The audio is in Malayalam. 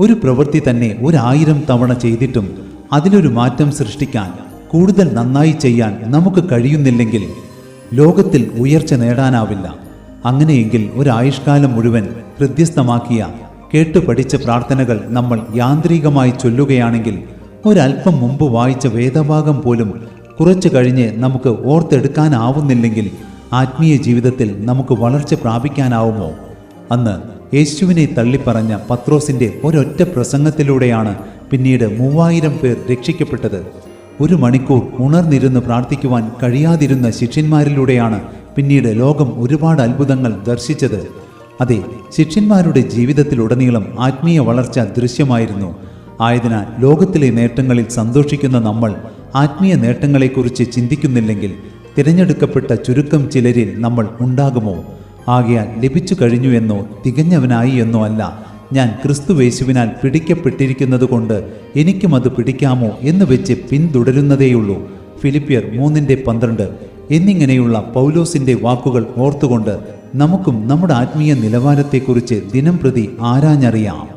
ഒരു പ്രവൃത്തി തന്നെ ഒരായിരം തവണ ചെയ്തിട്ടും അതിലൊരു മാറ്റം സൃഷ്ടിക്കാൻ കൂടുതൽ നന്നായി ചെയ്യാൻ നമുക്ക് കഴിയുന്നില്ലെങ്കിൽ ലോകത്തിൽ ഉയർച്ച നേടാനാവില്ല. അങ്ങനെയെങ്കിൽ ഒരായുഷ്കാലം മുഴുവൻ ഹൃദ്യസ്ഥമാക്കിയ കേട്ടു പഠിച്ച പ്രാർത്ഥനകൾ നമ്മൾ യാന്ത്രികമായി ചൊല്ലുകയാണെങ്കിൽ ഒരല്പം മുമ്പ് വായിച്ച വേദഭാഗം പോലും കുറച്ചു കഴിഞ്ഞ് നമുക്ക് ഓർത്തെടുക്കാനാവുന്നില്ലെങ്കിൽ ആത്മീയ ജീവിതത്തിൽ നമുക്ക് വളർച്ച പ്രാപിക്കാനാവുമോ? അന്ന് യേശുവിനെ തള്ളിപ്പറഞ്ഞ പത്രോസിന്റെ ഒരൊറ്റ പ്രസംഗത്തിലൂടെയാണ് പിന്നീട് മൂവായിരം പേർ രക്ഷിക്കപ്പെട്ടത്. ഒരു മണിക്കൂർ ഉണർന്നിരുന്ന് പ്രാർത്ഥിക്കുവാൻ കഴിയാതിരുന്ന ശിഷ്യന്മാരിലൂടെയാണ് പിന്നീട് ലോകം ഒരുപാട് അത്ഭുതങ്ങൾ ദർശിച്ചത്. അതെ ശിഷ്യന്മാരുടെ ജീവിതത്തിലുടനീളം ആത്മീയ വളർച്ച ദൃശ്യമായിരുന്നു. ആയതിനാൽ ലോകത്തിലെ നേട്ടങ്ങളിൽ സന്തോഷിക്കുന്ന നമ്മൾ ആത്മീയ നേട്ടങ്ങളെക്കുറിച്ച് ചിന്തിക്കുന്നില്ലെങ്കിൽ തിരഞ്ഞെടുക്കപ്പെട്ട ചുരുക്കം ചിലരിൽ നമ്മൾ ഉണ്ടാകുമോ? ആകയാൽ ലഭിച്ചു കഴിഞ്ഞു എന്നോ തികഞ്ഞവനായി എന്നോ അല്ല. ഞാൻ ക്രിസ്തുവേശുവിനാൽ പിടിക്കപ്പെട്ടിരിക്കുന്നതുകൊണ്ട് എനിക്കും അത് പിടിക്കാമോ എന്ന് വെച്ച് പിന്തുടരുന്നതേയുള്ളൂ. ഫിലിപ്പിയർ മൂന്നിന്റെ പന്ത്രണ്ട്. എന്നിങ്ങനെയുള്ള പൗലോസിന്റെ വാക്കുകൾ ഓർത്തുകൊണ്ട് നമുക്കും നമ്മുടെ ആത്മീയ നിലവാരത്തെക്കുറിച്ച് ദിനം പ്രതി ആരാഞ്ഞറിയാം.